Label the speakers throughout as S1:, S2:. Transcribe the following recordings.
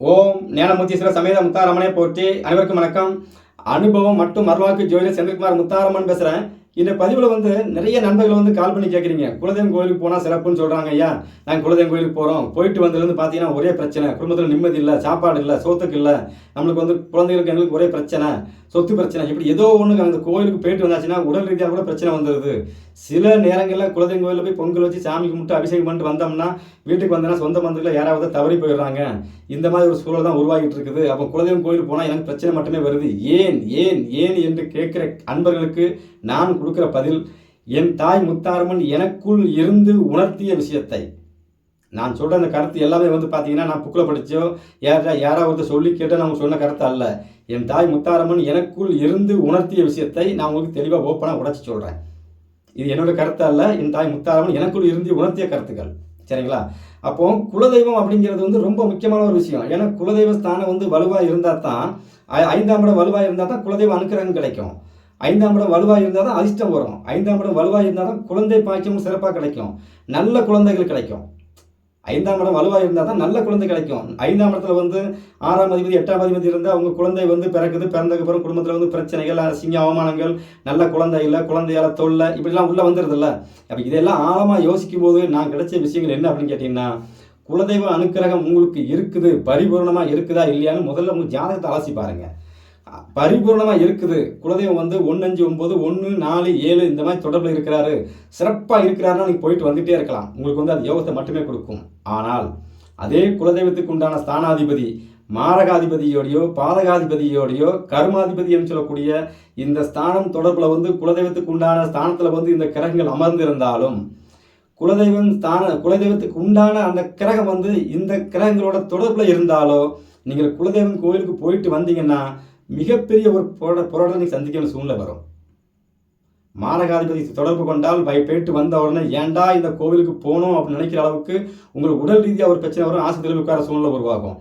S1: ஓம் ஞானமுத்தீஸ்வர சமேத முத்தாரமனே போற்றி. அனைவருக்கும் வணக்கம். அனுபவம் மற்றும் மறுவாக்கு ஜோதிடர் செந்தில்குமார் முத்தாரமன் பேசுகிறேன் இந்த பதிவில் வந்து நிறைய நண்பர்கள் வந்து கால் பண்ணி கேட்குறீங்க குலதெய்வம் கோயிலுக்கு போனால் சிறப்புன்னு சொல்கிறாங்க ஐயா. நாங்கள் குலதெய்வம் கோயிலுக்கு போகிறோம் போயிட்டு வந்ததுலேருந்து பார்த்தீங்கன்னா ஒரே பிரச்சனை. குடும்பத்தில் நிம்மதி இல்லை சாப்பாடு இல்லை சோத்துக்கு இல்லை. நம்மளுக்கு வந்து குழந்தைகளுக்கு எங்களுக்கு ஒரே பிரச்சனை. சொத்து பிரச்சனை. இப்படி ஏதோ ஒன்று அந்த கோயிலுக்கு போயிட்டு வந்தாச்சுன்னா உடல் ரீதியாக கூட பிரச்சனை வந்துடுது சில நேரங்களில் குலதெய்வம் கோயிலில் போய் பொங்கல் வச்சு சாமி கும்பிட்டு அபிஷேகம் பண்ணிட்டு வந்தோம்னா வீட்டுக்கு வந்தேன்னா சொந்த பந்தத்தில் யாராவது தவறி போயிடுறாங்க. இந்த மாதிரி ஒரு சூழல் தான் உருவாகிட்டு இருக்குது. அப்போ குலதெய்வம் கோயிலுக்கு போனால் எனக்கு பிரச்சனை மட்டுமே வருது. ஏன் ஏன் ஏன் என்று கேட்குற அன்பர்களுக்கு நான் கொடுக்குற பதில் என் தாய் முத்தாரம்மன் எனக்குள் இருந்து உணர்த்திய விஷயத்தை. நான் சொல்கிற அந்த கருத்து எல்லாமே வந்து பார்த்தீங்கன்னா நான் புக்கில் படித்தோ யாரா யாராவது சொல்லி கேட்டால் நான் சொன்ன கருத்து அல்ல. என் தாய் முத்தாரம்மன் எனக்குள் இருந்து உணர்த்திய விஷயத்தை நான் உங்களுக்கு தெளிவாக ஓப்பனாக உடச்சி சொல்கிறேன் இது என்னோட கருத்து அல்ல. என் தாய் முத்தாரம்மன் எனக்குள் இருந்து உணர்த்திய கருத்துக்கள். சரிங்களா? அப்போ குலதெய்வம் அப்படிங்கிறது வந்து ரொம்ப முக்கியமான ஒரு விஷயம். ஏன்னா குலதெய்வ ஸ்தானம் வந்து வலுவாக இருந்தால் தான் ஐந்தாம் இடம் வலுவாக இருந்தால் தான் குலதெய்வ அனுக்கிரகம் கிடைக்கும். ஐந்தாம் இடம் வலுவாக இருந்தால் தான் அதிர்ஷ்டம் வரும். ஐந்தாம் இடம் வலுவாக இருந்தால் தான் குழந்தை பாய்ச்சமும் சிறப்பாக கிடைக்கும். நல்ல குழந்தைகள் கிடைக்கும். ஐந்தாம் இடம் வலுவாக இருந்தால் தான் நல்ல குழந்தை கிடைக்கும். ஐந்தாம் இடத்துல வந்து ஆறாம் அதிபதி எட்டாம் அதிபதி இருந்தால் அவங்க குழந்தை வந்து பிறக்குது பிறந்ததுக்கப்புறம் குடும்பத்தில் வந்து பிரச்சனைகள் சிங்க அவமானங்கள் நல்ல குழந்தை இல்லை குழந்தையால தொல்லை இப்படிலாம் உள்ளே வந்துடுதுல்ல அப்போ இதெல்லாம் ஆழமாக யோசிக்கும் போது நான் கிடைச்ச விஷயங்கள் என்ன அப்படின்னு கேட்டிங்கன்னா குலதெய்வ அனுக்கிரகம் உங்களுக்கு இருக்குது பரிபூர்ணமாக இருக்குதா இல்லையான்னு முதல்ல உங்கள் ஜாதகத்தை அலசி பாருங்கள் பரிபூர்ணமாக இருக்குது. குலதெய்வம் வந்து ஒன்று அஞ்சு ஒம்பது ஒன்று நாலு ஏழு இந்த மாதிரி தொடர்பில் இருக்கிறாரு. சிறப்பாக இருக்கிறாருன்னா நீங்கள் போயிட்டு வந்துகிட்டே இருக்கலாம். உங்களுக்கு வந்து அது யோகத்தை மட்டுமே கொடுக்கும். ஆனால் அதே குலதெய்வத்துக்கு உண்டான ஸ்தானாதிபதி மாரகாதிபதியோடையோ பாதகாதிபதியோடையோ கர்மாதிபதி சொல்லக்கூடிய இந்த ஸ்தானம் தொடர்பில் வந்து குலதெய்வத்துக்கு உண்டான ஸ்தானத்தில் வந்து இந்த கிரகங்கள் அமர்ந்திருந்தாலும் குலதெய்வம் ஸ்தான குலதெய்வத்துக்கு உண்டான அந்த கிரகம் வந்து இந்த கிரகங்களோட தொடர்பில் இருந்தாலோ நீங்கள் குலதெய்வம் கோயிலுக்கு போயிட்டு வந்தீங்கன்னா மிகப்பெரிய ஒரு போராட போராட்டத்தை நீங்கள் சந்திக்க வேண்டிய சூழ்நிலை வரும். மாரகாதிபதி தொடர்பு கொண்டால் பை போயிட்டு வந்த உடனே ஏன்டா இந்த கோவிலுக்கு போகணும் அப்படின்னு நினைக்கிற அளவுக்கு உங்களுக்கு உடல் ரீதியாக ஒரு பிரச்சனை வரும். ஆஸ்பத்திரியில் உட்கார சூழ்நிலை உருவாகும்.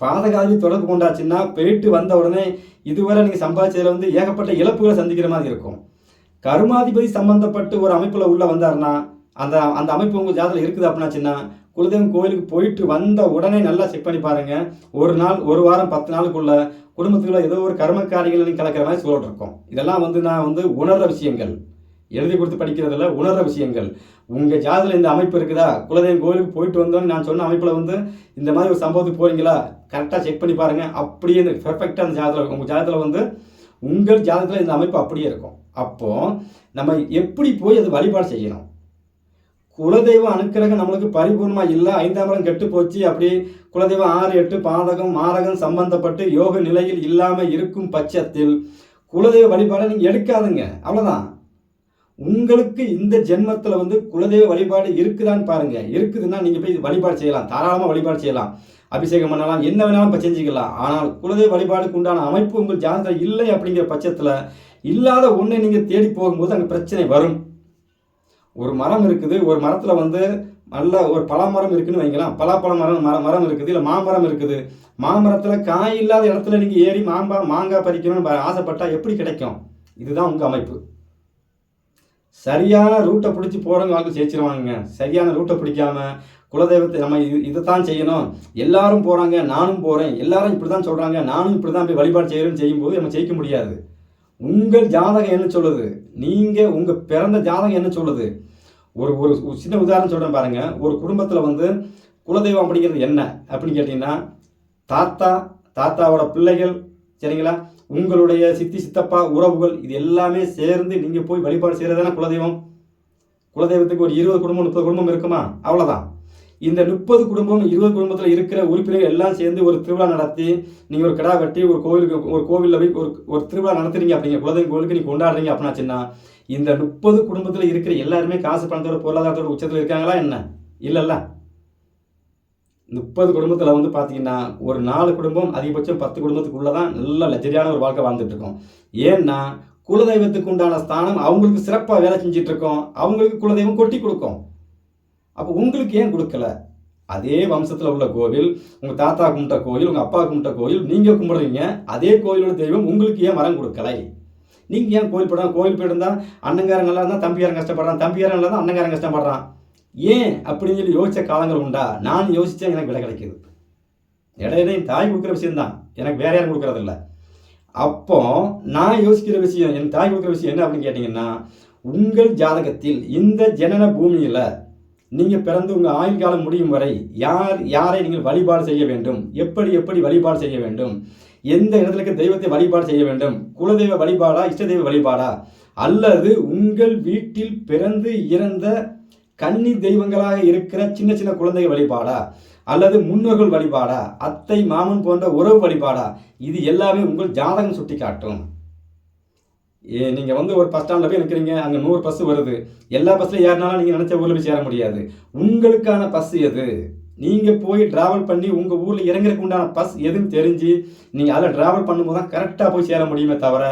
S1: பாதகாதிபதி தொடர்பு கொண்டாச்சுன்னா போயிட்டு வந்த உடனே இதுவரை நீங்கள் சம்பாதிச்சதில் வந்து ஏகப்பட்ட இழப்புகளை சந்திக்கிற மாதிரி இருக்கும். கருமாதிபதி சம்பந்தப்பட்டு ஒரு அமைப்பில் உள்ளே வந்தாருன்னா அந்த அந்த அமைப்பு உங்கள் ஜாதகத்தில் இருக்குது அப்படின்னாச்சுன்னா குலதெய்வம் கோயிலுக்கு போயிட்டு வந்த உடனே நல்லா செக் பண்ணி பாருங்கள் ஒரு நாள் ஒரு வாரம் பத்து நாளுக்குள்ள குடும்பத்துக்குள்ள ஏதோ ஒரு கர்மக்காரிகள் நீங்க கலக்கிற மாதிரி சூழல் இருக்கும். இதெல்லாம் வந்து நான் வந்து உணர்ற விஷயங்கள். எழுதி கொடுத்து படிக்கிறதுல உணர்ற விஷயங்கள். உங்கள் ஜாதகத்தில் இந்த அமைப்பு இருக்குதா? குலதெய்வம் கோயிலுக்கு போயிட்டு வந்தோன்னு நான் சொன்ன அமைப்பில் வந்து இந்த மாதிரி ஒரு சம்பவத்துக்கு போகிறீங்களா கரெக்டாக செக் பண்ணி பாருங்கள் அப்படியே இந்த பெர்ஃபெக்டாக அந்த ஜாதத்தில் உங்கள் ஜாதகத்தில் வந்து உங்கள் ஜாதகத்தில் இந்த அமைப்பு அப்படியே இருக்கும். அப்போ நம்ம எப்படி போய் அது வழிபாடு செய்யணும்? குலதெய்வ அனுக்கிரகம் நம்மளுக்கு பரிபூர்ணமாக இல்லை. ஐந்தாம் இடம் கெட்டு போச்சு. அப்படி குலதெய்வம் ஆறு எட்டு பாதகம் மாரகம் சம்பந்தப்பட்டு யோக நிலையில் இல்லாமல் இருக்கும் பட்சத்தில் குலதெய்வ வழிபாடை நீங்கள் எடுக்காதுங்க. அவ்வளோதான் உங்களுக்கு இந்த ஜென்மத்தில் வந்து குலதெய்வ வழிபாடு இருக்குதான்னு பாருங்க. இருக்குதுன்னா நீங்கள் போய் வழிபாடு செய்யலாம். தாராளமாக வழிபாடு செய்யலாம். அபிஷேகம் பண்ணலாம். என்ன வேணாலும் இப்போ செஞ்சுக்கலாம். ஆனால் குலதெய்வ வழிபாடுக்கு உண்டான அமைப்பு உங்கள் ஜாதகத்தில் இல்லை அப்படிங்கிற பட்சத்தில் இல்லாத ஒன்றை நீங்கள் தேடி போகும்போது அங்கே பிரச்சனை வரும். ஒரு மரம் இருக்குது ஒரு மரத்தில் வந்து நல்ல ஒரு பலாமரம் இருக்குன்னு வைங்களேன். பலாப்பழ மரம் மரம் மரம் இருக்குது இல்லை மாமரம் இருக்குது. மாமரத்தில் காய் இல்லாத இடத்துல நீங்கள் ஏறி மாம்பா மாங்காய் பறிக்கணும்னு ப- எப்படி கிடைக்கும்? இதுதான் உங்கள் அமைப்பு. சரியான ரூட்டை பிடிச்சி போகிறவங்க வாழ்க்கை ஜெயிச்சிருவாங்க சரியான ரூட்டை பிடிக்காம குலதெய்வத்தை நம்ம இது தான் செய்யணும். எல்லாரும் போகிறாங்க நானும் போகிறேன் எல்லாரும் இப்படி தான் சொல்கிறாங்க நானும் இப்படி தான் போய் வழிபாடு செய்கிறேன்னு செய்யும்போது நம்ம ஜெயிக்க முடியாது. உங்கள் ஜாதகம் என்ன சொல்லுது? நீங்கள் உங்கள் பிறந்த ஜாதகம் என்ன சொல்லுது? ஒரு ஒரு சின்ன உதாரணம் சொல்கிறேன் பாருங்கள் ஒரு குடும்பத்தில் வந்து குலதெய்வம் அப்படிங்கிறது என்ன அப்படின்னு கேட்டிங்கன்னா தாத்தா தாத்தாவோட பிள்ளைகள் சரிங்களா? உங்களுடைய சித்தி சித்தப்பா உறவுகள் இது எல்லாமே சேர்ந்து நீங்கள் போய் வழிபாடு செய்கிறது தானே குலதெய்வம்? குலதெய்வத்துக்கு ஒரு இருபது குடும்பம் முப்பது குடும்பம் இருக்குமா? அவ்வளோதான் இந்த முப்பது குடும்பம் இருபது குடும்பத்தில் இருக்கிற உறுப்பினர்கள் எல்லாம் சேர்ந்து ஒரு திருவிழா நடத்தி நீங்கள் ஒரு கிடா வெட்டி ஒரு கோவிலுக்கு ஒரு கோவிலில் போய் ஒரு ஒரு திருவிழா நடத்துறீங்க அப்படிங்க குலதெய்வம் கோவிலுக்கு நீங்கள் கொண்டாடுறீங்க அப்படின்னாச்சுன்னா இந்த முப்பது குடும்பத்தில் இருக்கிற எல்லாருமே காசு பணத்தோட பொருளாதாரத்தோட உச்சத்தில் இருக்காங்களா என்ன? இல்லைல்ல. முப்பது குடும்பத்தில் வந்து பார்த்தீங்கன்னா ஒரு நாலு குடும்பம் அதிகபட்சம் பத்து குடும்பத்துக்குள்ளே தான் நல்ல லஜரியான ஒரு வாழ்க்கை வாழ்ந்துட்டு இருக்கோம். ஏன்னா குலதெய்வத்துக்கு உண்டான ஸ்தானம் அவங்களுக்கு சிறப்பாக வேலை செஞ்சிட்ருக்கோம் அவங்களுக்கு குலதெய்வம் கொட்டி கொடுக்கும். அப்போ உங்களுக்கு ஏன் கொடுக்கல? அதே வம்சத்தில் உள்ள கோவில் உங்கள் தாத்தா கும்பிட்ட கோயில் உங்கள் அப்பா கும்பிட்ட கோயில் நீங்கள் கும்பிடுறீங்க அதே கோயிலோட தெய்வம் உங்களுக்கு ஏன் வரம் கொடுக்கலை? நீங்கள் ஏன் கோயில் போடுறாங்க கோயில் போயிருந்தா அண்ணங்காரன் நல்லா இருந்தால் தம்பியாரன் கஷ்டப்படுறான் தம்பியாரன் நல்லா தான் அண்ணங்காரன் கஷ்டப்படுறான். ஏன் அப்படின்னு சொல்லி யோசித்த காலங்கள் உண்டா? நான் யோசித்தேன் எனக்கு விலை கிடைக்குது. இடையில என் தாய் கொடுக்குற விஷயம்தான். எனக்கு வேற யாரும் கொடுக்குறதில்ல. அப்போ நான் யோசிக்கிற விஷயம் என் தாய் கொடுக்குற விஷயம் என்ன அப்படின்னு கேட்டிங்கன்னா உங்கள் ஜாதகத்தில் இந்த ஜனன பூமியில் நீங்கள் பிறந்து உங்கள் ஆயுள் காலம் முடியும் வரை யார் யாரை நீங்கள் வழிபாடு செய்ய வேண்டும்? எப்படி எப்படி வழிபாடு செய்ய வேண்டும்? எந்த இடத்துல இருக்க தெய்வத்தை வழிபாடு செய்ய வேண்டும்? குலதெய்வ வழிபாடா இஷ்ட தெய்வ வழிபாடா? அல்லது உங்கள் வீட்டில் பிறந்து இறந்த கன்னி தெய்வங்களாக இருக்கிற சின்ன சின்ன குழந்தைகள் வழிபாடா? அல்லது முன்னோர்கள் வழிபாடா? அத்தை மாமன் போன்ற உறவு வழிபாடா? இது எல்லாமே உங்கள் ஜாதகம் சுட்டி காட்டும் நீங்கள் வந்து ஒரு பஸ் ஸ்டாண்டில் போய் நிற்கிறீங்க அங்கே நூறு பஸ் வருது. எல்லா பஸ்ஸில் ஏறினாலும் நீங்கள் நினச்ச ஊரில் போய் சேர முடியாது. உங்களுக்கான பஸ் எது? நீங்கள் போய் ட்ராவல் பண்ணி உங்கள் ஊரில் இறங்குறதுக்கு உண்டான பஸ் எதுன்னு தெரிஞ்சு நீங்கள் அதில் ட்ராவல் பண்ணும்போது தான் கரெக்டாக போய் சேர முடியுமே தவிர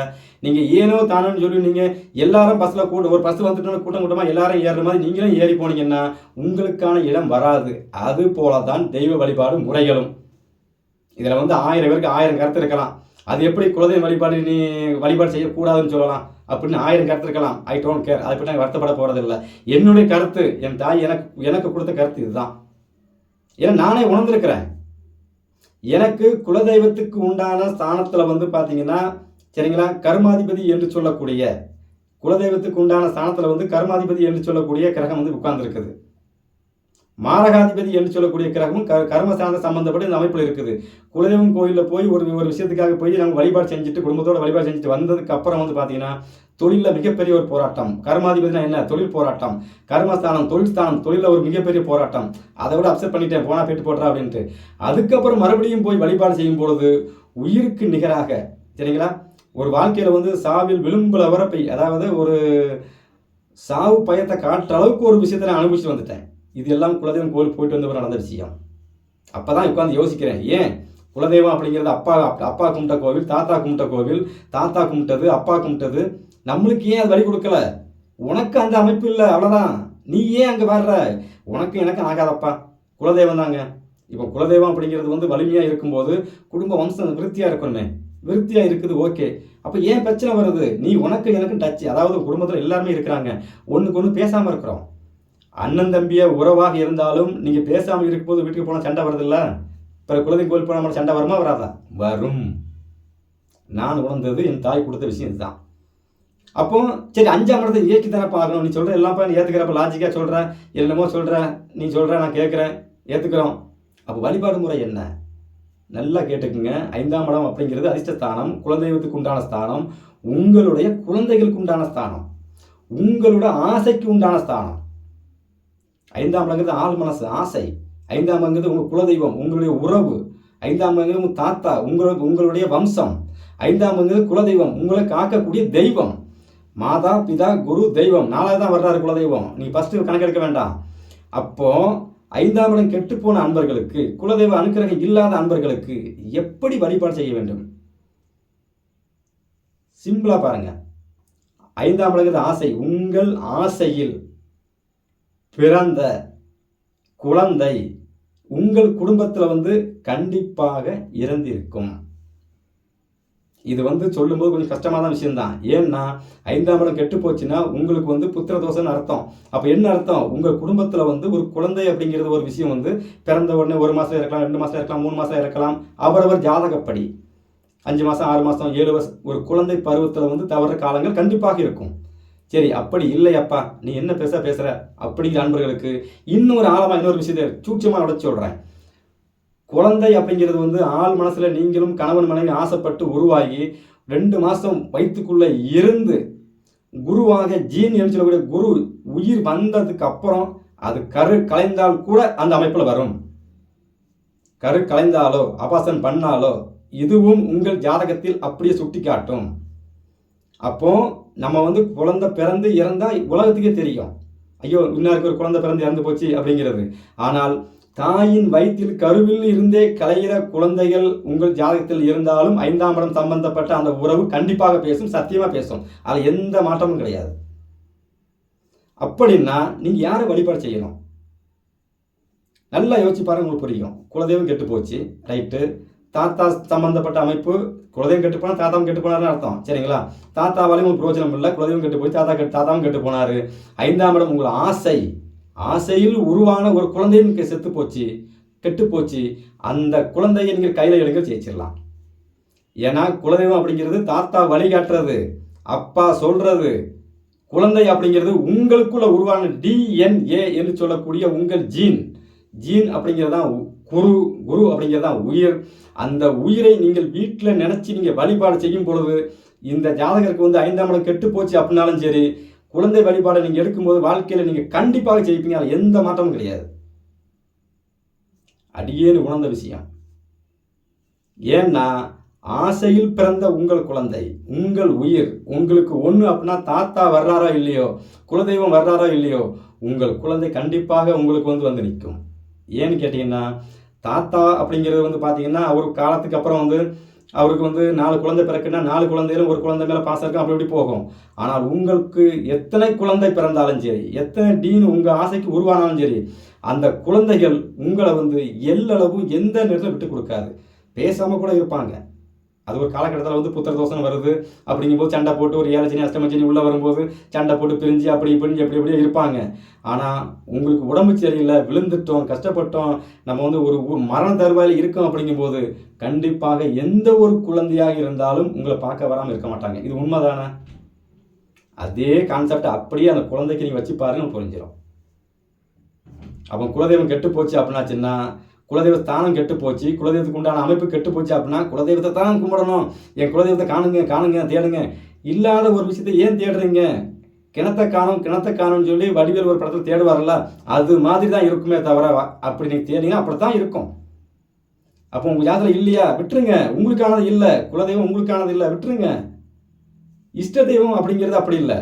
S1: நீங்கள் ஏனோ தானோன்னு சொல்லி நீங்கள் எல்லாரும் பஸ்ஸில் கூட ஒரு பஸ் வந்துட்டு கூட்டம் கூட்டமாக எல்லாரும் ஏறுற மாதிரி நீங்களும் ஏறி போனீங்கன்னா உங்களுக்கான இடம் வராது. அது போல தான் தெய்வ வழிபாடு முறைகளும். இதில் வந்து ஆயிரம் பேருக்கு ஆயிரம் கருத்து இருக்கலாம். அது எப்படி குலதெய்வ வழிபாடு நீ வழிபாடு செய்யக்கூடாதுன்னு சொல்லலாம் அப்படின்னு ஆயிரம் கருத்து இருக்கலாம். ஐ டோன்ட் கேர் அதை பற்றி நான் வருத்தப்பட போகிறதில்ல என்னுடைய கருத்து என் தாய் எனக்கு எனக்கு கொடுத்த கருத்து இதுதான். ஏன்னா நானே உணர்ந்திருக்கிறேன். எனக்கு குலதெய்வத்துக்கு உண்டான ஸ்தானத்தில் வந்து பார்த்தீங்கன்னா சரிங்களா கர்மாதிபதி என்று சொல்லக்கூடிய குலதெய்வத்துக்கு உண்டான ஸ்தானத்தில் வந்து கர்மாதிபதி என்று சொல்லக்கூடிய கிரகம் வந்து உட்கார்ந்துருக்குது. மாரகாதிபதி என்று சொல்லக்கூடிய கிரகமும் க கர்ம சார்ந்த சம்பந்தப்பட்ட இந்த அமைப்பில் இருக்குது. குலதெய்வம் கோயிலில் போய் ஒரு ஒரு விஷயத்துக்காக போய் நாங்கள் வழிபாடு செஞ்சுட்டு குடும்பத்தோட வழிபாடு செஞ்சுட்டு வந்ததுக்கு அப்புறம் வந்து பார்த்தீங்கன்னா தொழிலில் மிகப்பெரிய ஒரு போராட்டம். கர்மாதிபதினா என்ன? தொழில் போராட்டம். கர்மஸ்தானம் தொழில் ஸ்தானம் தொழிலில் ஒரு மிகப்பெரிய போராட்டம். அதை விட அப்செட் பண்ணிட்டேன் போனால் போயிட்டு போடுறா அப்படின்ட்டு. அதுக்கப்புறம் மறுபடியும் போய் வழிபாடு செய்யும் பொழுது உயிருக்கு நிகராக சரிங்களா? ஒரு வாழ்க்கையில் வந்து சாவில் விளிம்புல வரப்பை அதாவது ஒரு சாவு பயத்தை காட்டுற அளவுக்கு ஒரு விஷயத்தை நான் அனுபவிச்சுட்டு வந்துட்டேன். இது எல்லாம் குலதெய்வம் கோயில் போயிட்டு வந்தவர் நடந்த விஷயம் அப்போ தான் உட்காந்து யோசிக்கிறேன் ஏன்? குலதெய்வம் அப்படிங்கிறது அப்பா அப்பா கும்பிட்ட கோவில் தாத்தா கும்பிட்ட கோவில் தாத்தா கும்பிட்டது அப்பா கும்பிட்டது. நம்மளுக்கு ஏன் அது வழி கொடுக்கல? உனக்கு அந்த அமைப்பு இல்லை அவ்வளோதான் நீ ஏன் அங்கே வர்ற? உனக்கு எனக்கு ஆகாதப்பா. குலதெய்வம் தாங்க. இப்போ குலதெய்வம் அப்படிங்கிறது வந்து வலிமையாக இருக்கும்போது குடும்ப வம்சம் விருத்தியாக இருக்கணுமே. விருத்தியாக இருக்குது ஓகே. அப்போ ஏன் பிரச்சனை வருது? நீ உனக்கு எனக்கு டச் அதாவது குடும்பத்தில் எல்லாருமே இருக்கிறாங்க. ஒன்றுக்கு ஒன்று பேசாமல் இருக்கிறோம். அண்ணன் தம்பிய உறவாக இருந்தாலும் நீங்கள் பேசாமல் இருக்கும்போது வீட்டுக்கு போனால் சண்டை வருதில்ல பிறகு குலதெய்வம் கோயில் போனால் சண்டை வருமா வராதா? வரும். நான் உணர்ந்தது என் தாய் கொடுத்த விஷயம் இதுதான். அப்போ சரி அஞ்சாம் இடத்தை இயக்கி தானே பார்க்கணும் நீ சொல்கிற எல்லாப்பா நீ ஏற்றுக்கிறப்ப லாஜிக்காக சொல்கிற என்னமோ சொல்கிற நீ சொல்கிற நான் கேட்குறேன் ஏற்றுக்கிறோம் அப்போ வழிபாடு முறை என்ன? நல்லா கேட்டுக்குங்க. ஐந்தாம் இடம் அப்படிங்கிறது அதிர்ஷ்டஸ்தானம் குலதெய்வத்துக்கு உண்டான ஸ்தானம் உங்களுடைய குழந்தைகளுக்கு உண்டான ஸ்தானம் உங்களோட ஆசைக்கு உண்டான ஸ்தானம். ஐந்தாம் இடங்கிறது ஆள் மனசு ஆசை. ஐந்தாம்ங்கிறது உங்கள் குலதெய்வம் உங்களுடைய உறவு. ஐந்தாம் உங்கள் தாத்தா உங்களோட உங்களுடைய வம்சம். ஐந்தாம்ங்கிறது குலதெய்வம் உங்களை காக்கக்கூடிய தெய்வம். மாதா பிதா குரு தெய்வம். நாலாவது தான் வர்றாரு குலதெய்வம். நீ ஃபஸ்ட்டு கணக்கெடுக்க வேண்டாம். அப்போது ஐந்தாம் இடம் கெட்டுப்போன அன்பர்களுக்கு குலதெய்வ அனுக்கிரகம் இல்லாத அன்பர்களுக்கு எப்படி வழிபாடு செய்ய வேண்டும்? சிம்பிளாக பாருங்கள் ஐந்தாம் இடங்கிறது ஆசை உங்கள் ஆசையில். பிறந்த குழந்தை உங்கள் குடும்பத்தில் வந்து கண்டிப்பாக இறந்திருக்கும். இது வந்து சொல்லும்போது கொஞ்சம் கஷ்டமான விஷயம்தான். ஏன்னா ஐந்தாம் இடம் கெட்டு போச்சுன்னா உங்களுக்கு வந்து புத்திர தோசைன்னு அர்த்தம். அப்போ என்ன அர்த்தம்? உங்கள் குடும்பத்தில் வந்து ஒரு குழந்தை அப்படிங்கிறது ஒரு விஷயம் வந்து பிறந்த உடனே ஒரு மாதம் இருக்கலாம் ரெண்டு மாதம் இருக்கலாம் மூணு மாதம் இருக்கலாம். அவரவர் ஜாதகப்படி. அஞ்சு மாதம் ஆறு மாதம் ஏழு வருஷம் ஒரு குழந்தை பருவத்தில் வந்து தவற காலங்கள் கண்டிப்பாக இருக்கும். சரி அப்படி இல்லையப்பா. நீ என்ன பேச பேசுகிற அப்படிங்கிற அன்பர்களுக்கு இன்னொரு ஆழமாக இன்னொரு விஷயத்தை சூட்சமாக உடச்சு சொல்கிறேன் குழந்தை அப்படிங்கிறது வந்து ஆள் மனசில் நீங்களும் கணவன் மனைவி ஆசைப்பட்டு உருவாகி ரெண்டு மாதம் வயிற்றுக்குள்ளே இருந்து குருவாக ஜீன் என்று சொல்லக்கூடிய குரு உயிர் வந்ததுக்கு அப்புறம் அது கரு கலைந்தால் கூட அந்த அமைப்பில் வரும். கரு கலைந்தாலோ அபாசன் பண்ணாலோ இதுவும் உங்கள் ஜாதகத்தில் அப்படியே சுட்டி காட்டும் அப்போ நம்ம வந்து குழந்தை பிறந்து இறந்தால் உலகத்துக்கே தெரியும். ஐயோ இன்னாருக்கு ஒரு குழந்தை பிறந்து இறந்து போச்சு அப்படிங்கிறது. ஆனால் தாயின் வயிற்றில் கருவில் இருந்தே கலைகிற குழந்தைகள் உங்கள் ஜாதகத்தில் இருந்தாலும் ஐந்தாம் இடம் சம்பந்தப்பட்ட அந்த உறவு கண்டிப்பாக பேசும் சத்தியமாக பேசும். அதில் எந்த மாற்றமும் கிடையாது. அப்படின்னா நீங்கள் யாரை வழிபாடு செய்யணும்? நல்லா யோசிச்சு பாருங்க உங்களுக்கு புரியும். குலதெய்வம் கெட்டு போச்சு. ரைட்டு. தாத்தா சம்பந்தப்பட்ட அமைப்பு குலதெய்வம் கெட்டு போனால் தாத்தாவும் கெட்டு போனாருன்னு அர்த்தம். சரிங்களா? தாத்தாவாலையும் உங்களுக்கு பிரோஜனம் இல்லை குலதெய்வம் கெட்டு போய் தாத்தா கெட்டு தாத்தாவும் கெட்டு போனார். ஐந்தாம் இடம் உங்கள் ஆசை. ஆசையில் உருவான ஒரு குழந்தையும் செத்து போச்சு கெட்டு போச்சு. அந்த குழந்தையை நீங்கள் கையில் எடுங்க ஜெயிச்சிடலாம். ஏன்னா குலதெய்வம் அப்படிங்கிறது தாத்தா வழிகாட்டுறது அப்பா சொல்றது. குழந்தை அப்படிங்கிறது உங்களுக்குள்ள உருவான டிஎன்ஏ என்று சொல்லக்கூடிய உங்கள் ஜீன் ஜீன் அப்படிங்கிறது தான் குரு குரு அப்படிங்கிறது தான் உயிர். அந்த உயிரை நீங்கள் வீட்டில் நினச்சி நீங்கள் வழிபாடு செய்யும் பொழுது இந்த ஜாதகருக்கு வந்து ஐந்தாம் இடம் கெட்டு போச்சு அப்படின்னாலும் சரி குழந்தை வழிபாடை நீங்கள் எடுக்கும்போது வாழ்க்கையில் நீங்கள் கண்டிப்பாக ஜெயிப்பீங்க. அதில் எந்த மாற்றமும் கிடையாது. அடியேன்னு உணர்ந்த விஷயம். ஏன்னா ஆசையில் பிறந்த உங்கள் குழந்தை உங்கள் உயிர் உங்களுக்கு ஒன்று அப்படின்னா தாத்தா வர்றாரோ இல்லையோ குலதெய்வம் வர்றாரோ இல்லையோ உங்கள் குழந்தை கண்டிப்பாக உங்களுக்கு வந்து வந்து நிற்கும். ஏன்னு கேட்டிங்கன்னா தாத்தா அப்படிங்கிறது வந்து பார்த்தீங்கன்னா அவர் காலத்துக்கு அப்புறம் வந்து அவருக்கு வந்து நாலு குழந்தை பிறக்குன்னா நாலு குழந்தையிலும் ஒரு குழந்தை மேலே பாசம் இருக்கும் அப்படி இப்படி போகும். ஆனால் உங்களுக்கு எத்தனை குழந்தை பிறந்தாலும் சரி எத்தனை டீன் உங்கள் ஆசைக்கு உருவானாலும் சரி அந்த குழந்தைகள் உங்களை வந்து எல்லளவும் எந்த நேரத்தில் விட்டு கொடுக்காது. பேசாமல் கூட இருப்பாங்க. அது ஒரு காலகட்டத்தில் வந்து புத்திர தோஷம் வருது. அப்படிங்கும்போது சண்டை போட்டு ஒரு ஏழச்சனி அஷ்டமச்சனி உள்ளே வரும்போது சண்டை போட்டு பிரிஞ்சு அப்படி பிரிஞ்சு அப்படி அப்படியே இருப்பாங்க. ஆனால் உங்களுக்கு உடம்பு சரியில்லை விழுந்துட்டோம் கஷ்டப்பட்டோம் நம்ம வந்து ஒரு மரண தருவாயில் இருக்கோம் அப்படிங்கும்போது கண்டிப்பாக எந்த ஒரு குழந்தையாக இருந்தாலும் உங்களை பார்க்க வராமல் இருக்க மாட்டாங்க. இது உண்மைதானே? அதே கான்செப்டை அப்படியே அந்த குழந்தைக்கு நீங்கள் வச்சு பாருங்க புரிஞ்சிடும் அப்போ குலதெய்வம் கெட்டு போச்சு அப்படின்னாச்சுன்னா குலதெய்வ ஸ்தானம் கெட்டு போச்சு குலதெய்வத்துக்கு உண்டான அமைப்பு கெட்டு போச்சு அப்படின்னா குலதெய்வத்தை தான் கும்பிடணும். என் குலதெய்வத்தை காணுங்க காணுங்க தேடுங்க. இல்லாத ஒரு விஷயத்தை ஏன் தேடுறீங்க? கிணத்தை காணும் கிணத்தை காணும்னு சொல்லி வடிவேல் ஒரு படத்தில் தேடுவார்ல அது மாதிரி தான் இருக்குமே தவிர அப்படி நீங்கள் தேடிங்க அப்படி தான் இருக்கும். அப்போ உங்கள் ஜாதகம் இல்லையா? விட்டுருங்க. உங்களுக்கானது இல்லை. குலதெய்வம் உங்களுக்கானது இல்லை. விட்டுருங்க. இஷ்ட தெய்வம் அப்படிங்கிறது அப்படி இல்லை.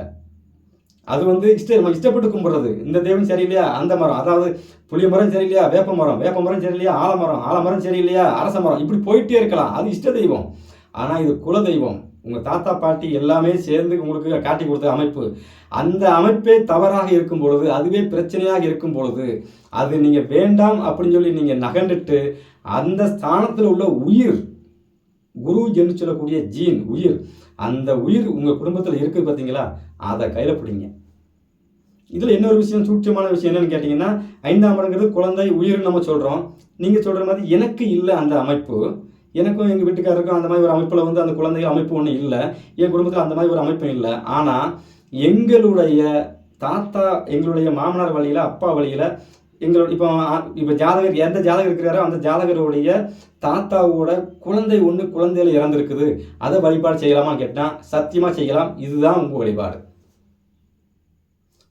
S1: அது வந்து இஷ்ட நம்ம இஷ்டப்பட்டு கும்பிட்றது. இந்த தெய்வம் சரியில்லையா? அந்த மரம். அதாவது புளிய மரம் சரியில்லையா? வேப்ப மரம். வேப்ப மரம் சரியில்லையா? ஆலமரம் ஆலமரம் சரியில்லையா? அரச மரம். இப்படி போயிட்டே இருக்கலாம். அது இஷ்ட தெய்வம். ஆனால் இது குல தெய்வம். உங்கள் தாத்தா பாட்டி எல்லாமே சேர்ந்து உங்களுக்கு காட்டி கொடுத்த அமைப்பு. அந்த அமைப்பே தவறாக இருக்கும் பொழுது அதுவே பிரச்சனையாக இருக்கும் பொழுது அது நீங்கள் வேண்டாம் அப்படின்னு சொல்லி நீங்கள் நகண்டுட்டு அந்த ஸ்தானத்தில் உள்ள உயிர் குரு என்று சொல்லக்கூடிய ஜீன் உயிர் அந்த உயிர் உங்கள் குடும்பத்தில் இருக்குது பார்த்தீங்களா அதை கையில் பிடிங்க. இதில் இன்னொரு விஷயம் சூட்சமான விஷயம் என்னன்னு கேட்டிங்கன்னா ஐந்தாம் இடங்கிறது குழந்தை உயிர் நம்ம சொல்கிறோம் நீங்கள் சொல்கிற மாதிரி எனக்கு இல்லை அந்த அமைப்பு. எனக்கும் எங்கள் வீட்டுக்காரருக்கும் அந்த மாதிரி ஒரு அமைப்பில் வந்து அந்த குழந்தைகள் அமைப்பு ஒன்றும் இல்லை. என் குடும்பத்தில் அந்த மாதிரி ஒரு அமைப்பு இல்லை. ஆனால் எங்களுடைய தாத்தா எங்களுடைய மாமனார் வழியில் அப்பா வழியில் எங்களோட இப்போ இப்போ ஜாதகர் எந்த ஜாதகர் இருக்கிறாரோ அந்த ஜாதகருடைய தாத்தாவோட குழந்தை ஒன்று குழந்தையில இறந்துருக்குது. அதை வழிபாடு செய்யலாமான்னு கேட்டால் சத்தியமாக செய்யலாம். இதுதான் உங்கள் வழிபாடு.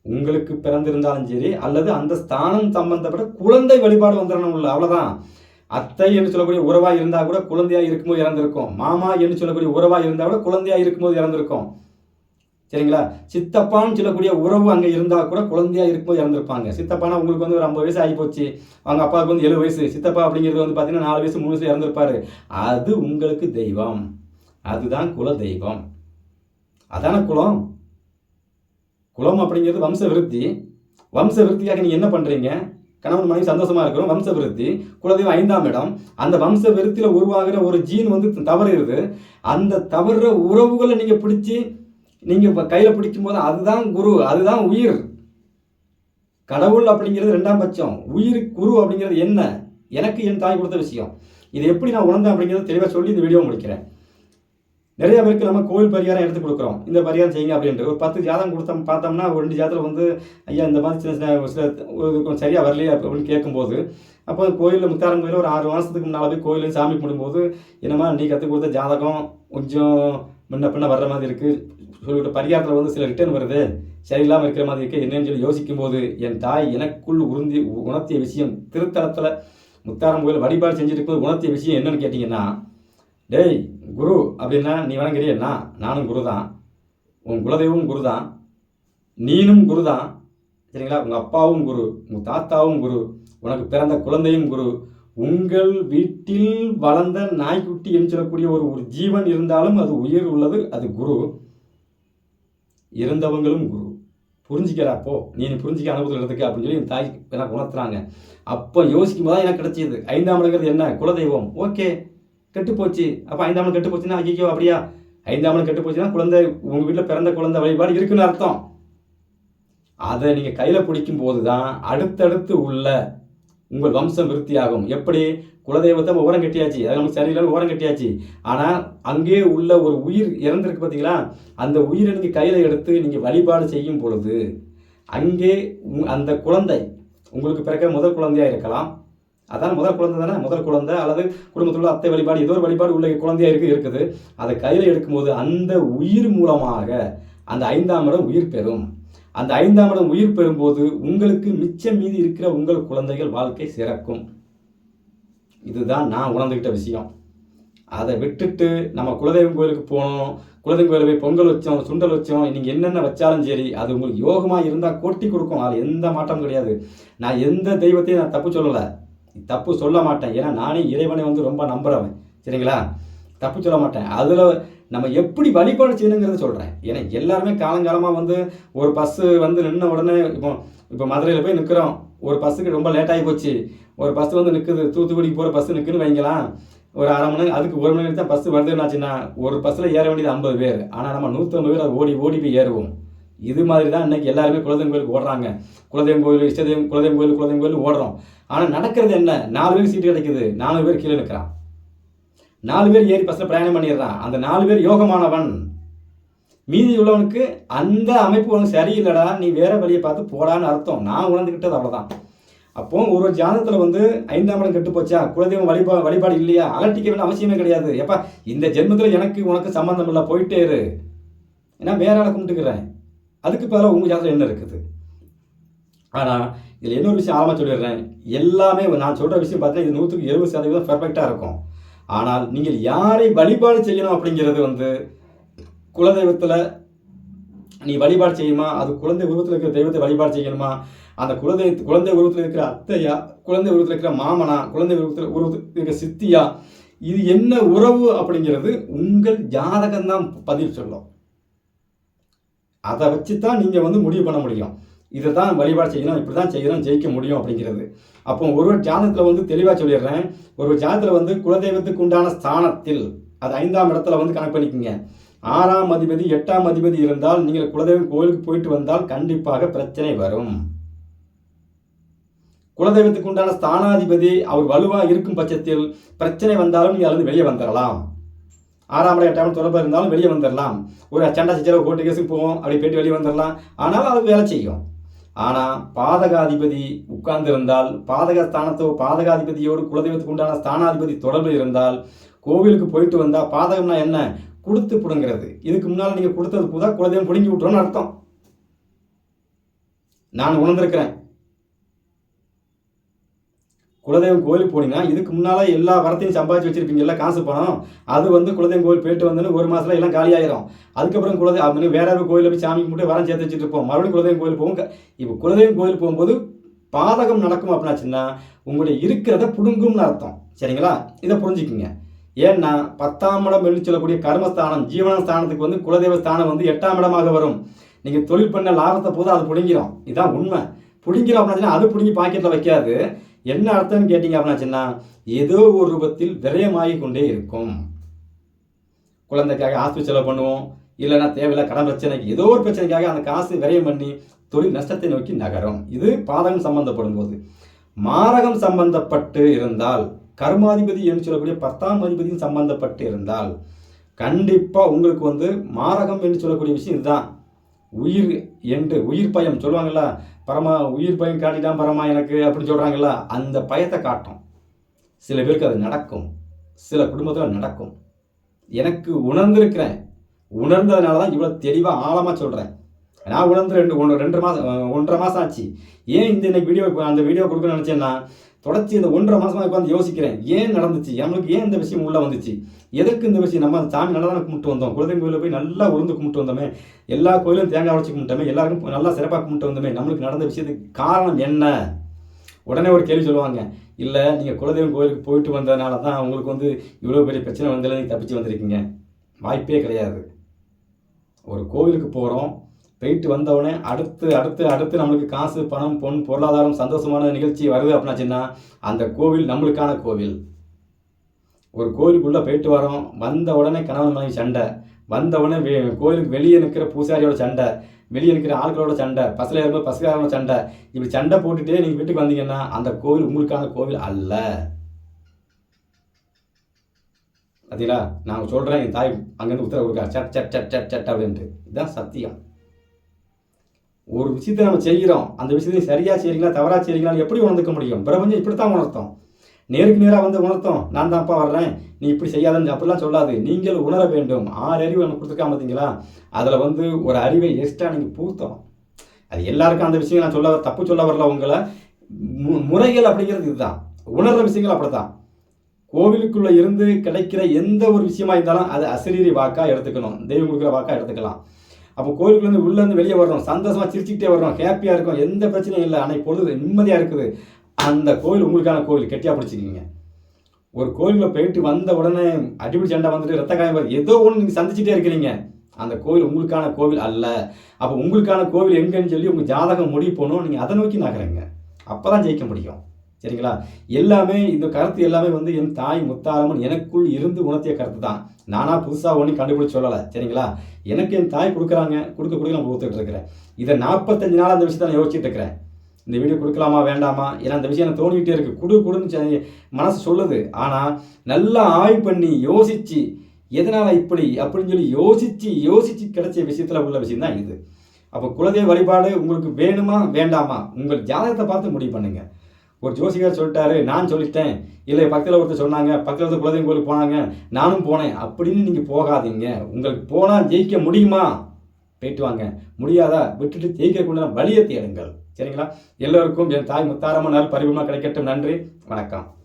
S1: உங்களுக்கு பிறந்திருந்தாலும் சரி அல்லது அந்த ஸ்தானம் சம்பந்தப்பட்ட குழந்தை வழிபாடு வந்துடணும் உள்ள அவ்வளோதான் அத்தை என்று சொல்லக்கூடிய உறவா இருந்தா கூட குழந்தையா இருக்கும்போது இறந்திருக்கும். மாமா என்று சொல்லக்கூடிய உறவா இருந்தா கூட குழந்தையா இருக்கும்போது இறந்திருக்கும். சரிங்களா? சித்தப்பான்னு சொல்லக்கூடிய உறவு அங்கே இருந்தால் கூட குழந்தையா இருக்கும்போது இறந்துருப்பாங்க. சித்தப்பானா உங்களுக்கு வந்து ஒரு ஐம்பது வயசு ஆகி போச்சு அவங்க அப்பாவுக்கு வந்து எழுபது வயசு. சித்தப்பா அப்படிங்கிறது வந்து பார்த்தீங்கன்னா நாலு வயசு மூணு வயசு இறந்துருப்பாரு. அது உங்களுக்கு தெய்வம். அதுதான் குல தெய்வம். அதான குலம்? குலம் அப்படிங்கிறது வம்ச விருத்தி வம்ச விருத்தியாக நீங்கள் என்ன பண்ணுறீங்க கணவன் மனைவி சந்தோஷமாக இருக்கிறோம். வம்ச விருத்தி குலதெய்வம் ஐந்தாம் இடம். அந்த வம்ச விருத்தியில் உருவாகிற ஒரு ஜீன் வந்து தவறுகிறது அந்த தவறுற உறவுகளை நீங்கள் பிடிச்சி நீங்கள் இப்போ கையில் பிடிக்கும்போது அதுதான் குரு அதுதான் உயிர். கடவுள் அப்படிங்கிறது ரெண்டாம் பட்சம். உயிர் குரு அப்படிங்கிறது என்ன? எனக்கு என் தாய் கொடுத்த விஷயம். இது எப்படி நான் உணர்ந்தேன் அப்படிங்கிறத தெளிவாக சொல்லி இந்த வீடியோ முடிக்கிறேன். நிறைய பேருக்கு நம்ம கோவில் பரிகாரம் எடுத்து கொடுக்குறோம். இந்த பரிகாரம் செய்யுங்க அப்படின்ட்டு. ஒரு பத்து ஜாதகம் கொடுத்தோம் பார்த்தோம்னா ஒரு ரெண்டு ஜாதகம் வந்து ஐயா இந்த மாதிரி சின்ன சின்ன சில ஒரு கொஞ்சம் சரியாக வரலையே அப்படின்னு கேட்கும்போது அப்போ கோயிலில் முத்தாரம் கோயிலில் ஒரு ஆறு மாதத்துக்கு முன்னால் போய் கோயிலில் சாமி கும்பிடும்போது என்னம்மா நீ கற்றுக் கொடுத்த ஜாதகம் கொஞ்சம் முன்ன பின்ன வர்ற மாதிரி இருக்குது சொல்லிவிட்ட பரிகாரத்தில் வந்து சில ரிட்டர்ன் வருது. சரியில்லாமல் இருக்கிற மாதிரி இருக்குது என்னன்னு சொல்லி யோசிக்கும்போது என் தாய் எனக்குள் உறுந்தி உணர்த்திய விஷயம் திருத்தலத்தில் முத்தாரம் கோயில் வழிபாடு செஞ்சுட்டு உணர்த்திய விஷயம் என்னன்னு கேட்டிங்கன்னா டேய் குரு அப்படின்னா நீ வணங்குறியண்ணா நானும் குரு தான் உன் குலதெய்வம் குரு தான் நீனும் குரு தான் சரிங்களா? உங்கள் அப்பாவும் குரு உங்கள் தாத்தாவும் குரு உனக்கு பிறந்த குழந்தையும் குரு. உங்கள் வீட்டில் வளர்ந்த நாய்க்குட்டி என்று சொல்லக்கூடிய ஒரு ஒரு ஜீவன் இருந்தாலும் அது உயிர் உள்ளது அது குரு. இருந்தவங்களும் குரு. புரிஞ்சுக்கிறா அப்போ நீ புரிஞ்சிக்க அனுபவத்தில் இருக்கு அப்படின்னு சொல்லி என் தாய் எனக்கு உணர்த்துறாங்க. அப்போ யோசிக்கும் போது எனக்கு கிடைச்சது. ஐந்தாம் இடங்கிறது என்ன? குலதெய்வம். ஓகே. கெட்டு போச்சு அப்போ ஐந்தாம் கெட்டு போச்சுன்னா ஐயோ அப்படியா? ஐந்தாம் கெட்டு போச்சுன்னா குழந்தை உங்கள் வீட்டில் பிறந்த குழந்தை வழிபாடு இருக்குன்னு அர்த்தம். அதை நீங்கள் கையில் பிடிக்கும் போது தான் அடுத்தடுத்து உள்ள உங்கள் வம்சம் விருத்தியாகும். எப்படி? குலதெய்வத்தை ஓரம் கட்டியாச்சு. அது நமக்கு சரியில்லாமல் ஓரம் கட்டியாச்சு. ஆனால் அங்கே உள்ள ஒரு உயிர் இறந்துருக்கு பார்த்தீங்களா அந்த உயிரை நீங்கள் கையில் எடுத்து நீங்கள் வழிபாடு செய்யும் பொழுது அங்கே அந்த குழந்தை உங்களுக்கு பிறக்க முதல் குழந்தையாக இருக்கலாம். அதான் முதல் குழந்தை தானே? முதல் குழந்தை அல்லது குடும்பத்தில் உள்ள அத்தை வழிபாடு ஏதோ ஒரு வழிபாடு உள்ள குழந்தையாக இருக்கு இருக்குது. அதை கையில் எடுக்கும்போது அந்த உயிர் மூலமாக அந்த ஐந்தாம் இடம் உயிர் பெறும். அந்த ஐந்தாம் இடம் உயிர் பெறும்போது உங்களுக்கு மிச்சம் மீதி இருக்கிற உங்கள் குழந்தைகள் வாழ்க்கை சிறக்கும். இதுதான் நான் உணர்ந்துக்கிட்ட விஷயம். அதை விட்டுட்டு நம்ம குலதெய்வம் கோயிலுக்கு போனோம் குலதெய்வம் கோயிலில் போய் பொங்கல் வச்சோம் சுண்டல் வச்சோம் நீங்கள் என்னென்ன வச்சாலும் சரி அது உங்களுக்கு யோகமாக இருந்தால் கொட்டி கொடுக்கும். அது எந்த மாற்றமும் கிடையாது. நான் எந்த தெய்வத்தையும் நான் தப்பு சொல்லலை. தப்பு சொல்ல மாட்டேன். ஏன்னா நானே இறைவனை வந்து ரொம்ப நம்புகிறவன் சரிங்களா? தப்பு சொல்ல மாட்டேன். அதில் நம்ம எப்படி வழிபாடு செய்யணுங்கிறத சொல்கிறேன் ஏன்னா எல்லாருமே காலங்காலமாக வந்து ஒரு பஸ்ஸு வந்து நின்ன உடனே இப்போ இப்போ மதுரையில் போய் நிற்கிறோம் ஒரு பஸ்ஸுக்கு ரொம்ப லேட்டாகி போச்சு. ஒரு பஸ் வந்து நிற்குது தூத்துக்குடிக்கு போகிற பஸ் நிற்குன்னு வைங்களாம் ஒரு அரை மணி அதுக்கு ஒரு மணி நேரம் தான் பஸ் வருதுன்னாச்சுன்னா ஒரு பஸ்ஸில் ஏற வேண்டியது ஐம்பது பேர். ஆனால் நம்ம நூற்றம்பது பேர் ஓடி ஓடி போய் ஏறுவோம். இது மாதிரி தான் இன்னைக்கு எல்லாருமே குலதெய்வம் கோயிலுக்கு ஓடுறாங்க. குலதெய்வம் கோயில் இஷ்டதெய்வம் குலதெய்வம் கோயில் குலதெய்வம் கோயில் ஓடுறோம். ஆனால் நடக்கிறது என்ன? நாலு பேருக்கு சீட்டு கிடைக்குது. நாலு பேர் கீழே நிற்கிறான் நாலு பேர் ஏறி பஸ்ஸில் பிரயாணம் பண்ணிடுறான். அந்த நாலு பேர் யோகமானவன். மீதி உள்ளவனுக்கு அந்த அமைப்பு உனக்கு சரியில்லைடா நீ வேற வழியை பார்த்து போடான்னு அர்த்தம். நான் உணர்ந்துக்கிட்டது அவ்வளோதான் அப்போ ஒரு ஜாதகத்தில் வந்து ஐந்தாம் இடம் கெட்டு போச்சா? குலதெய்வம் வழிபா வழிபாடு இல்லையா? அலட்டிக்க வேண்டிய அவசியமே கிடையாது. எப்பா இந்த ஜென்மத்தில் எனக்கு உனக்கு சம்மந்தம் இல்லை போயிட்டே இரு. ஏன்னா வேற ஆளை கும்பிட்டுக்கிறேன். அதுக்கு பதிலாக உங்கள் ஜாதகம் என்ன இருக்குது? ஆனால் இதில் இன்னொரு விஷயம் ஆழமாக சொல்லிடுறேன். எல்லாமே நான் சொல்கிற விஷயம் பார்த்தீங்கன்னா இது நூற்றுக்கு எழுபது சதவீதம் பெர்ஃபெக்டாக இருக்கும். ஆனால் நீங்கள் யாரை வழிபாடு செய்யணும் அப்படிங்கிறது வந்து குலதெய்வத்தில் நீ வழிபாடு செய்யுமா? அது குழந்தை உருவத்தில் இருக்கிற தெய்வத்தை வழிபாடு செய்யணுமா? அந்த குலதெய்வ குழந்தை உருவத்தில் இருக்கிற அத்தையா? குழந்தை உருவத்தில் இருக்கிற மாமனா? குழந்தை உருவத்தில் உருவத்தில் இருக்கிற சித்தியா? இது என்ன உறவு அப்படிங்கிறது உங்கள் ஜாதகம்தான் பதில் சொல்லும். அதை வச்சு தான் நீங்கள் வந்து முடிவு பண்ண முடியும். இதை தான் வழிபாடு செய்யணும் இப்படி தான் செய்யணும் ஜெயிக்க முடியும் அப்படிங்கிறது. அப்போ ஒரு ஒரு ஜாதகத்தில் வந்து தெளிவாக சொல்லிடுறேன். ஒரு ஒரு ஜாதகத்தில் வந்து குலதெய்வத்துக்கு உண்டான ஸ்தானத்தில் அது ஐந்தாம் இடத்துல வந்து கணக்கு பண்ணிக்கோங்க. ஆறாம் அதிபதி எட்டாம் அதிபதி இருந்தால் நீங்கள் குலதெய்வம் கோயிலுக்கு போயிட்டு வந்தால் கண்டிப்பாக பிரச்சனை வரும். குலதெய்வத்துக்கு உண்டான ஸ்தானாதிபதி அவர் வலுவாக இருக்கும் பட்சத்தில் பிரச்சனை வந்தாலும் நீங்கள் அதிலிருந்து வெளியே வந்துடலாம் ஆறாம் இடம் எட்டாம் தொடர்பாக தொடர்பு இருந்தாலும் வெளியே வந்துடலாம் ஒரு சண்டை சச்சரவு கோர்ட்டு கேஸுக்கு போவோம் அப்படி போயிட்டு வெளியே வந்துடலாம் ஆனாலும் அது வேலை செய்யும். ஆனால் பாதகாதிபதி உட்கார்ந்திருந்தால் பாதக ஸ்தானத்தோ பாதகாதிபதியோடு குலதெய்வத்துக்கு உண்டான ஸ்தானாதிபதி தொடர்பு இருந்தால் கோவிலுக்கு போயிட்டு வந்தால் பாதகம்னா என்ன? கொடுத்து பிடுங்கிறது. இதுக்கு முன்னால் நீங்கள் கொடுத்தது புதா குலதெய்வம் பிடுங்கி விட்டுறோன்னு அர்த்தம். நான் உணர்ந்திருக்கிறேன். குலதெய்வம் கோயிலுக்கு போனீங்கன்னா இதுக்கு முன்னால் எல்லா வரத்தையும் சம்பாதிச்சு வச்சிருப்பீங்கல்ல காசு பணம். அது வந்து குலதெய்வம் கோயில் போயிட்டு வந்தோன்னு ஒரு மாதத்துல எல்லாம் காலியாயிரும். அதுக்கப்புறம் குலதெய்வம் அப்படின்னு வேற ஒரு கோயிலில் போய் சாமி கும்பிட்டு வரம் சேர்த்து வச்சுட்டு இருப்போம். மறுபடியும் குலதெய்வம் கோயில் போவோம் இப்போ குலதெய்வம் கோயில் போகும்போது பாதகம் நடக்கும் அப்படின்னாச்சுன்னா உங்களுடைய இருக்கிறத புடுங்கும்னு அர்த்தம். சரிங்களா? இதை புரிஞ்சுக்குங்க. ஏன்னா பத்தாம் இடம் என்று சொல்லக்கூடிய கர்மஸ்தானம் ஜீவன ஸ்தானத்துக்கு வந்து குலதெய்வ ஸ்தானம் வந்து எட்டாம் இடமாக வரும். நீங்கள் தொழில் பண்ண லாபத்தை போது அது பிடிங்கிறோம் இதான் உண்மை. பிடுங்கிறோம் அப்படின்னா அது பிடுங்கி பாக்கெட்டில் வைக்காது. என்ன அர்த்தம்னு கேட்டிங்க அப்படின்னாச்சுன்னா ஏதோ ஒரு ரூபத்தில் விரயமாகி கொண்டே இருக்கும். குழந்தைக்காக ஆஸ்பத்திரி செலவு பண்ணுவோம் இல்லைன்னா தேவையில்லை கடன் பிரச்சனைக்கு ஏதோ ஒரு பிரச்சனைக்காக அந்த காசு விரயம் பண்ணி தொழில் நஷ்டத்தை நோக்கி நகரும். இது பாதகம் சம்பந்தப்படும் போது. மாரகம் சம்பந்தப்பட்டு இருந்தால் கர்மாதிபதி என்று சொல்லக்கூடிய பத்தாம் அதிபதியும் சம்பந்தப்பட்டு இருந்தால் கண்டிப்பாக உங்களுக்கு வந்து மாரகம் என்று சொல்லக்கூடிய விஷயம் இதுதான். உயிர் என்று உயிர் பயம் சொல்லுவாங்களா பரமா உயிர் பயம் காட்டிட்டான் பரமா எனக்கு அப்படின்னு சொல்கிறாங்கல்ல அந்த பயத்தை காட்டும். சில பேருக்கு அது நடக்கும். சில குடும்பத்தில் நடக்கும். எனக்கு உணர்ந்திருக்கிறேன். உணர்ந்ததுனால தான் இவ்வளோ தெளிவாக ஆழமாக சொல்கிறேன் நான் உணர்ந்து ரெண்டு ஒன்று ரெண்டு மாதம் ஒன்றரை மாதம் ஆச்சு. ஏன் இந்த இன்னைக்கு வீடியோ அந்த வீடியோ கொடுக்கணும்னு நினச்சேன்னா தொடர்ச்சி இந்த ஒன்றரை மாதமாக உட்காந்து யோசிக்கிறேன். ஏன் நடந்துச்சு? நம்மளுக்கு ஏன் இந்த விஷயம் உள்ளே வந்துச்சு? எதற்கு இந்த விஷயம்? நம்ம அந்த சாமி நல்லா தான் கும்பிட்டு வந்தோம். குலதெய்வம் கோயிலில் போய் நல்லா உளுந்து கும்பிட்டு வந்தோமே. எல்லா கோயிலும் தேங்காய் உடச்சி கும்பிட்டோமே. எல்லாருக்கும் நல்லா சிறப்பாக கும்பிட்டு வந்தோமே. நம்மளுக்கு நடந்த விஷயத்துக்கு காரணம் என்ன? உடனே ஒரு கேள்வி சொல்லுவாங்க. இல்லை நீங்கள் குலதெய்வம் கோயிலுக்கு போயிட்டு வந்ததுனால தான் உங்களுக்கு வந்து இவ்வளோ பெரிய பிரச்சனை வந்ததில் நீங்கள் தப்பிச்சு வந்திருக்கீங்க. வாய்ப்பே கிடையாது. ஒரு கோவிலுக்கு போகிறோம் போயிட்டு வந்தவுடனே அடுத்து அடுத்து அடுத்து நம்மளுக்கு காசு பணம் பொன் பொருளாதாரம் சந்தோஷமான நிகழ்ச்சி வருது அப்படின்னாச்சுன்னா அந்த கோவில் நம்மளுக்கான கோவில். ஒரு கோவிலுக்குள்ளே போயிட்டு வரோம். வந்த உடனே கணவன் மனைவி சண்டை. வந்த உடனே வெ- கோயிலுக்கு வெளியே நிற்கிற பூசாரியோட சண்டை. வெளியே இருக்கிற ஆட்களோட சண்டை. பஸ்ஸில் இருக்கிற பசுக்காரோட சண்டை. இப்படி சண்டை போட்டுட்டே நீங்கள் வீட்டுக்கு வந்தீங்கன்னா அந்த கோவில் உங்களுக்கான கோவில் அல்ல. பார்த்தீங்களா நான் சொல்கிறேன் என் தாய் அங்கேருந்து உத்தரவு கொடுக்கா சட் சட் சட் சட் சட் அப்படின்ட்டு. இதுதான் சத்தியம். ஒரு விஷயத்தை நம்ம செய்கிறோம் அந்த விஷயத்தை சரியாக செய்கிறீங்களா தவறாக செய்கிறீங்களா எப்படி உணர்ந்துக்க முடியும்? பிரபஞ்சம் இப்படி தான் உணர்த்தோம். நேருக்கு நேராக வந்து உணர்த்தோம். நான் தான்ப்பா வர்றேன் நீ இப்படி செய்யாதன்னு அப்படிலாம் சொல்லாது. நீங்கள் உணர வேண்டும். ஆறு அறிவு எனக்கு கொடுத்துருக்காம பார்த்தீங்களா அதில் வந்து ஒரு அறிவை எக்ஸ்ட்ரா நீங்கள் பூத்தோம் அது எல்லாருக்கும் அந்த விஷயம் நான் சொல்ல தப்பு சொல்ல வரல உங்களை. மு- முறைகள் அப்படிங்கிறது இதுதான். உணர்ற விஷயங்கள் அப்படித்தான். கோவிலுக்குள்ளே இருந்து கிடைக்கிற எந்த ஒரு விஷயமா இருந்தாலும் அது அசரீரி வாக்காக எடுத்துக்கணும். தெய்வம் கொடுக்குற வாக்காக எடுத்துக்கலாம். அப்போ கோவிலுக்குள்ள உள்ளேருந்து வெளியே வர்றோம். சந்தோஷமாக சிரிச்சுக்கிட்டே வர்றோம். ஹாப்பியாக இருக்கும். எந்த பிரச்சனையும் இல்லை. அன்னைக்கு பொழுது நிம்மதியாக இருக்குது. அந்த கோவில் உங்களுக்கான கோவில் கெட்டியாக பிடிச்சிக்கிங்க. ஒரு கோயிலில் போயிட்டு வந்த உடனே அடிப்படை சண்டை வந்துட்டு ரத்த காயம் ஏதோ ஒன்று நீங்கள் சந்திச்சுட்டே இருக்கிறீங்க. அந்த கோவில் உங்களுக்கான கோவில் அல்ல. அப்போ உங்களுக்கான கோவில் எங்கேன்னு சொல்லி உங்கள் ஜாதகம் முடிவு போகணும். நீங்கள் அதை நோக்கி நகருங்க. அப்போ தான் ஜெயிக்க முடியும். சரிங்களா? எல்லாமே இந்த கருத்து எல்லாமே வந்து என் தாய் முத்தாரம்மன் எனக்குள் இருந்து உணர்த்திய கருத்து தான். நானாக புதுசாக ஒன்றும் கண்டுபிடிச்சு சொல்லலை சரிங்களா? எனக்கு என் தாய் கொடுக்குறாங்க கொடுக்க கொடுக்க நான் கொடுத்துட்டு இருக்கிறேன். இதை நாற்பத்தஞ்சு நாள் அந்த விஷயத்தை நான் யோசிச்சுட்டு இருக்கிறேன். இந்த வீடியோ கொடுக்கலாமா வேண்டாமா? ஏன்னா அந்த விஷயம் எனக்கு தோணிக்கிட்டே இருக்குது கொடு குடுன்னு மனசு சொல்லுது. ஆனால் நல்லா ஆய்வு பண்ணி யோசித்து எதனால் இப்படி அப்படின்னு சொல்லி யோசித்து யோசித்து கிடைச்ச விஷயத்தில் உள்ள விஷயம் தான் இது. அப்போ குலதெய்வ வழிபாடு உங்களுக்கு வேணுமா வேண்டாமா? உங்கள் ஜாதகத்தை பார்த்து முடிவு பண்ணுங்கள் ஒரு ஜோசிகார் சொல்லிட்டாரு நான் சொல்லிட்டேன். இல்லை பக்கத்தில் ஒருத்தர் சொன்னாங்க பக்கத்தில் ஒருத்தர் குலதெய்வம் கோயிலுக்கு போனாங்க நானும் போனேன். அப்படின்னு நீங்கள் போகாதீங்க. உங்களுக்கு போனால் ஜெயிக்க முடியுமா? போயிட்டு வாங்க. முடியாதா? விட்டுட்டு ஜெயிக்கக்கூடிய வழியை தேடுங்கள். சரிங்களா? எல்லோருக்கும் என் தாய் முத்தாரம்மனால் பரிபூர்ணமாக கிடைக்கட்டும். நன்றி. வணக்கம்.